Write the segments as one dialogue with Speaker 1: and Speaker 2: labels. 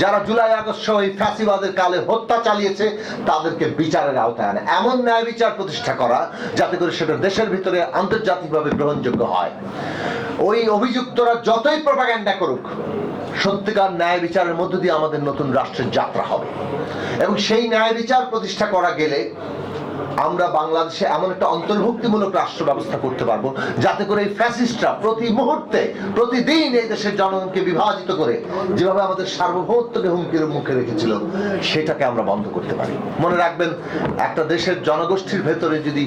Speaker 1: যারা July August সহ এই ফ্যাসিবাদের কালে হত্যা চালিয়েছে, তাদেরকে বিচারের আওতায় আনে। এমন ন্যায় বিচার প্রতিষ্ঠা করা, যাতে করে সেটা দেশের ভিতরে আন্তর্জাতিকভাবে গ্রহণযোগ্য হয়। ওই অভিযুক্তরা যতই প্রপাগ্যান্ডা করুক, সত্যিকার ন্যায় বিচারের মধ্য দিয়ে আমাদের নতুন রাষ্ট্রের যাত্রা হবে। এবং সেই ন্যায় বিচার প্রতিষ্ঠা করা গেলে আমরা বাংলাদেশে এমন একটা অন্তর্ভুক্তিমূলক রাষ্ট্র ব্যবস্থা করতে পারব, যাতে করে এই ফ্যাসিস্টরা প্রতি মুহূর্তে, প্রতিদিন এই দেশের জনগণকে বিভাজিত করে যেভাবে আমাদের সার্বভৌমত্বকে হুমকির মুখে রেখেছিল, সেটাকে আমরা বন্ধ করতে পারি। মনে রাখবেন, একটা দেশের জনগোষ্ঠীর ভেতরে যদি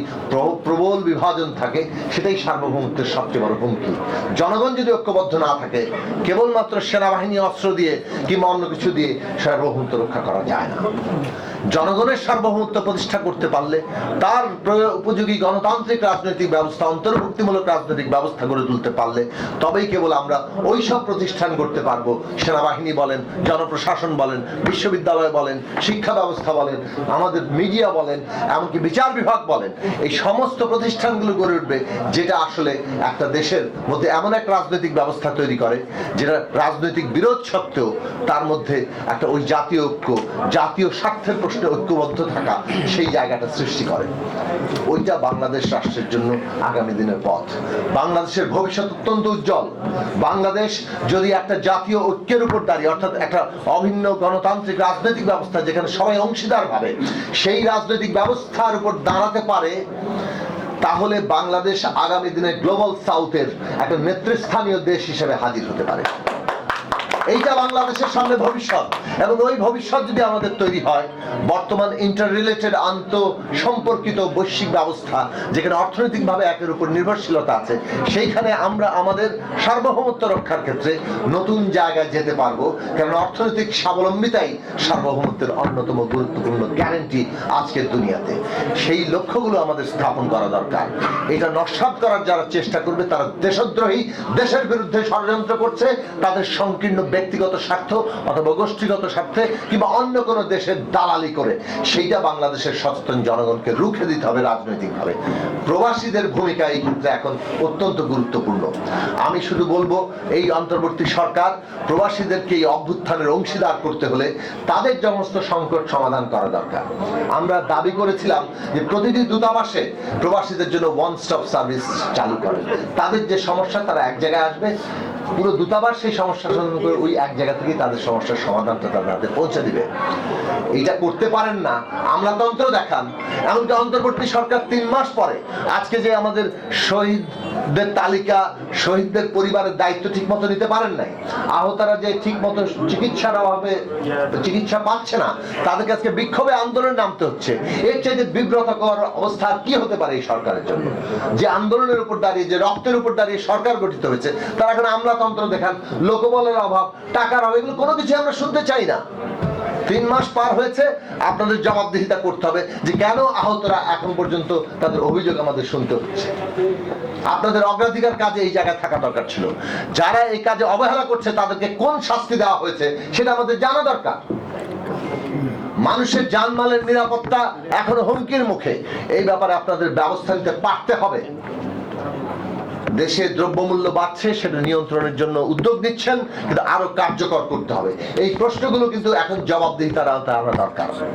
Speaker 1: প্রবল বিভাজন থাকে, সেটাই সার্বভৌমত্বের সবচেয়ে বড় হুমকি। জনগণ যদি ঐক্যবদ্ধ না থাকে, কেবলমাত্র সেনাবাহিনী, অস্ত্র দিয়ে কিংবা অন্য কিছু দিয়ে সার্বভৌমত্ব রক্ষা করা যায় না। জনগণের সার্বভৌমত্ব প্রতিষ্ঠা করতে পারলে তার উপযোগী গণতান্ত্রিক রাজনৈতিক ব্যবস্থা, অন্তর্ভুক্তিমূলক রাজনৈতিক ব্যবস্থা গড়ে তুলতে পারলে তবেই কেবল আমরা ওই সব প্রতিষ্ঠান করতে পারব। সেনাবাহিনী বলেন, জনপ্রশাসন বলেন, বিশ্ববিদ্যালয় বলেন, শিক্ষা ব্যবস্থা বলেন, আমাদের মিডিয়া বলেন, এমনকি বিচার বিভাগ বলেন। এই সমস্ত প্রতিষ্ঠানগুলো গড়ে উঠবে যেটা আসলে একটা দেশের মধ্যে এমন এক রাজনৈতিক ব্যবস্থা তৈরি করে, যেটা রাজনৈতিক বিরোধ সত্ত্বেও তার মধ্যে একটা ওই জাতীয় ঐক্য, জাতীয় স্বার্থের প্রশ্নে ঐক্যবদ্ধ থাকা সেই জায়গাটা সৃষ্টি করে। ওইটা বাংলাদেশ রাষ্ট্রের জন্য আগামী দিনের পথ। বাংলাদেশের ভবিষ্যৎ অত্যন্ত উজ্জ্বল। বাংলাদেশ যদি একটা জাতীয় ঐক্যের উপর দাঁড়িয়ে, অর্থাৎ একটা অভিন্ন গণতান্ত্রিক রাজনৈতিক ব্যবস্থা যেখানে সবাই অংশীদার ভাবে, সেই রাজনৈতিক ব্যবস্থার উপর দাঁড়াতে পারে, তাহলে বাংলাদেশ আগামী দিনে গ্লোবাল সাউথের একটা নেতৃস্থানীয় দেশ হিসেবে হাজির হতে পারে। এইটা বাংলাদেশের সামনে ভবিষ্যৎ। এবং ওই ভবিষ্যৎ যদি আমাদের তৈরি হয়, বর্তমান ইন্টার রিলেটেড আন্ত সম্পর্কিত বৈশ্বিক ব্যবস্থা, যেখানে অর্থনৈতিকভাবে একের উপর নির্ভরশীলতা আছে, সেইখানে আমরা আমাদের সার্বভৌমত্ব রক্ষার ক্ষেত্রে নতুন জায়গায় যেতে পারব। কারণ অর্থনৈতিক স্বাবলম্বিতাই সার্বভৌমত্বের অন্যতম গুরুত্বপূর্ণ গ্যারেন্টি আজকের দুনিয়াতে। সেই লক্ষ্যগুলো আমাদের স্থাপন করা দরকার। এটা নস্বাত করার যারা চেষ্টা করবে, তারা দেশদ্রোহী, দেশের বিরুদ্ধে ষড়যন্ত্র করছে, তাদের সংকীর্ণ ব্যক্তিগত স্বার্থ অথবা গোষ্ঠীগত স্বার্থে কিংবা অন্য কোনো দেশের দালালি করে, সেইটা বাংলাদেশের সচেতন জনগণকে রুখে দিতে হবে রাজনৈতিকভাবে। প্রবাসীদের ভূমিকা এই ক্ষেত্রে এখন অত্যন্ত গুরুত্বপূর্ণ। আমি শুধু বলব, এই অন্তর্বর্তী সরকার প্রবাসীদেরকে এই অভ্যুত্থানের অংশীদার করতে হলে তাদের সমস্ত সংকট সমাধান করা দরকার। আমরা দাবি করেছিলাম যে প্রতিটি দূতাবাসে প্রবাসীদের জন্য ওয়ান স্টপ সার্ভিস চালু করেন। তাদের যে সমস্যা, তারা এক জায়গায় আসবে পুরো দূতাবাস সেই সমস্যা সমাধান করে ওই এক জায়গা থেকেই তাদের সমস্যার সমাধানটা তাদের হাতে পৌঁছে দিবে। এটা করতে পারেন না। আমলাতন্ত্র দেখান। এমনকি অন্তর্বর্তী সরকার তিন মাস পরে আজকে যে আমাদের শহীদদের তালিকা, শহীদদের পরিবারের দায়িত্ব ঠিক মতো নিতে পারেন নাই, আহতারা যে ঠিক মতো চিকিৎসার অভাবে চিকিৎসা পাচ্ছে না, তাদেরকে আজকে বিক্ষোভে আন্দোলনে নামতে হচ্ছে। এর চাইতে বিব্রতকর অবস্থা কি হতে পারে এই সরকারের জন্য? যে আন্দোলনের উপর দাঁড়িয়ে, যে রক্তের উপর দাঁড়িয়ে সরকার গঠিত হয়েছে, তারা এখন আমলাতন্ত্র দেখান, লোকবলের অভাব, টাকার অভাব, এগুলো কোনো কিছু আমরা শুনতে চাই না। তিন মাস পার হয়েছে, আপনাদের জবাবদিহিতা করতে হবে যে কেন আহতরা এখন পর্যন্ত তাদের অভিযোগ আমাদের শুনতে হচ্ছে। আপনাদের অগ্রাধিকার কাজে এই জায়গায় থাকা দরকার ছিল। যারা এই কাজে অবহেলা করছে, তাদেরকে কোন শাস্তি দেওয়া হয়েছে, সেটা আমাদের জানা দরকার। মানুষের জানমালের নিরাপত্তা এখনও হুমকির মুখে। এই ব্যাপারে আপনাদের ব্যবস্থা নিতে পারতে হবে। দেশে দ্রব্যমূল্য বাড়ছে, সেটা নিয়ন্ত্রণের জন্য উদ্যোগ নিচ্ছেন, কিন্তু আরও কার্যকর করতে হবে। এই প্রশ্নগুলো কিন্তু এখন জবাবদিহিতার আওতায় তারা দরকার।